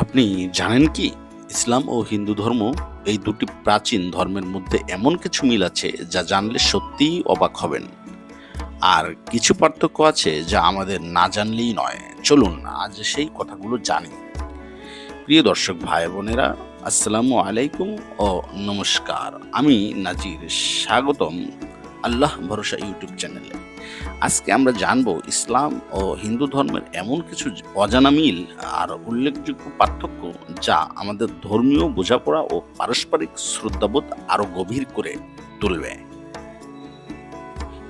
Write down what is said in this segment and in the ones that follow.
আপনি জানেন কি? ইসলাম ও হিন্দু ধর্ম এই দুটি প্রাচীন ধর্মের মধ্যে এমন কিছু মিল আছে যা জানলে সত্যিই অবাক হবেন। আর কিছু পার্থক্য আছে যা আমাদের না জানলেই নয়। চলুন আজ সেই কথাগুলো জানি। প্রিয় দর্শক ভাই বোনেরা, আসসালামু আলাইকুম ও নমস্কার। আমি নাজির স্বাগতম। আল্লাহ ভরসা ইউটিউব চ্যানেলে। আজকে আমরা জানব ইসলাম ও হিন্দু ধর্মের এমন কিছু অজানা মিল আর উল্লেখযোগ্য পার্থক্য যা আমাদের ধর্মীয় বোঝাপড়া ও পারস্পরিক শ্রদ্ধাবোধ আরও গভীর করে তুলবে।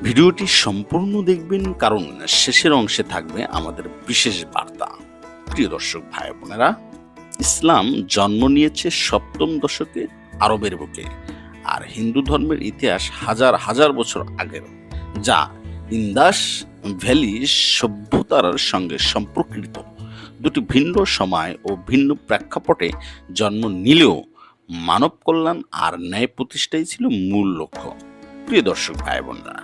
ভিডিওটি সম্পূর্ণ দেখবেন, কারণ শেষের অংশে থাকবে আমাদের বিশেষ বার্তা। প্রিয় দর্শক ভাই বোনেরা, ইসলাম জন্ম নিয়েছে সপ্তম দশকে আরবের বুকে। আর হিন্দু ধর্মের ইতিহাস হাজার হাজার বছর আগের, যা ইন্দাস ভ্যালি সভ্যতার সঙ্গে সম্পর্কিত। দুটি ভিন্ন সময় ও ভিন্ন প্রেক্ষাপটে জন্ম নিলেও মানব কল্যাণ আর ন্যায় প্রতিষ্ঠাই ছিল মূল লক্ষ্য। প্রিয় দর্শক, ভাই বোনরা,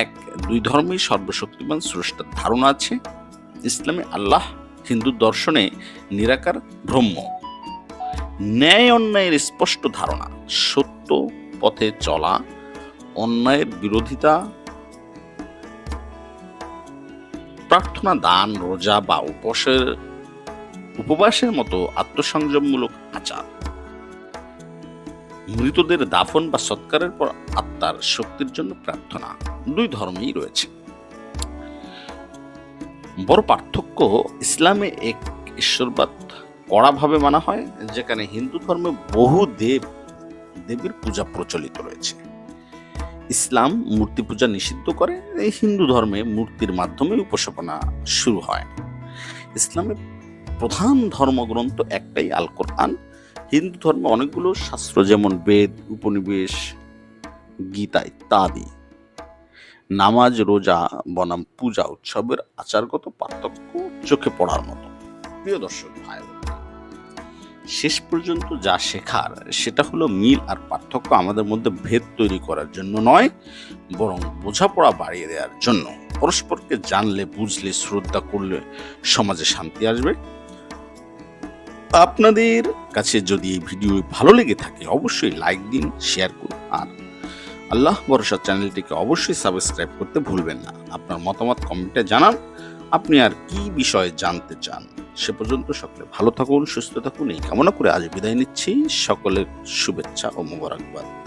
এক, দুই ধর্মেই সর্বশক্তিমান স্রষ্টার ধারণা আছে। ইসলামে আল্লাহ হিন্দু দর্শনে নিরাকার, ব্রহ্ম। ন্যায় অন্যায়ের স্পষ্ট ধারণা, সত্য পথে চলা, অন্যায়ের বিরোধিতা, প্রার্থনা, দান, রোজা বা উপসের উপবাসের মতো আত্মসংযমমূলক আচার। মৃতদের দাফন বা সৎকারের পর আত্মার শক্তির জন্য প্রার্থনা দুই ধর্মেই রয়েছে। বড় পার্থক্য, ইসলামে এক ঈশ্বরবাদ কড়াভাবে মানা হয়, যেখানে হিন্দু ধর্মে বহু দেব, দেবীর পূজা প্রচলিত রয়েছে। ইসলাম মূর্তি পূজা নিষিদ্ধ করে, এই হিন্দু ধর্মে মূর্তির মাধ্যমে উপাসনা শুরু হয়। ইসলামের প্রধান ধর্মগ্রন্থ একটাই আল কোরআন হিন্দু ধর্মে অনেকগুলো শাস্ত্র, যেমন বেদ, উপনিবেশ, গীতা ইত্যাদি। নামাজ, রোজা, বনাম, পূজা, উৎসবের আচারগত পার্থক্য চোখে পড়ার মতো। প্রিয় দর্শক ভাই শেষ পর্যন্ত যা শেখার সেটা হলো মিল আর পার্থক্য আমাদের মধ্যে ভেদ তৈরি করার জন্য নয়, বরং বোঝাপড়া বাড়িয়ে দেওয়ার জন্য। পরস্পরকে জানলে, বুঝলে, শ্রদ্ধা করলে সমাজে শান্তি আসবে। আপনাদের কাছে যদি এই ভিডিও ভালো লেগে থাকে, অবশ্যই লাইক দিন, শেয়ার করুন, আর আল্লাহ ভরসা চ্যানেলটিকে অবশ্যই সাবস্ক্রাইব করতে ভুলবেন না। আপনার মতামত কমেন্টে জানান। আপনি আর কি বিষয়ে জানতে চান? সে পর্যন্ত সকলে ভালো থাকুন, সুস্থ থাকুন। এই কামনা করে আজ বিদায় নিচ্ছি। সকলের শুভেচ্ছা ও মোবারকবাদ।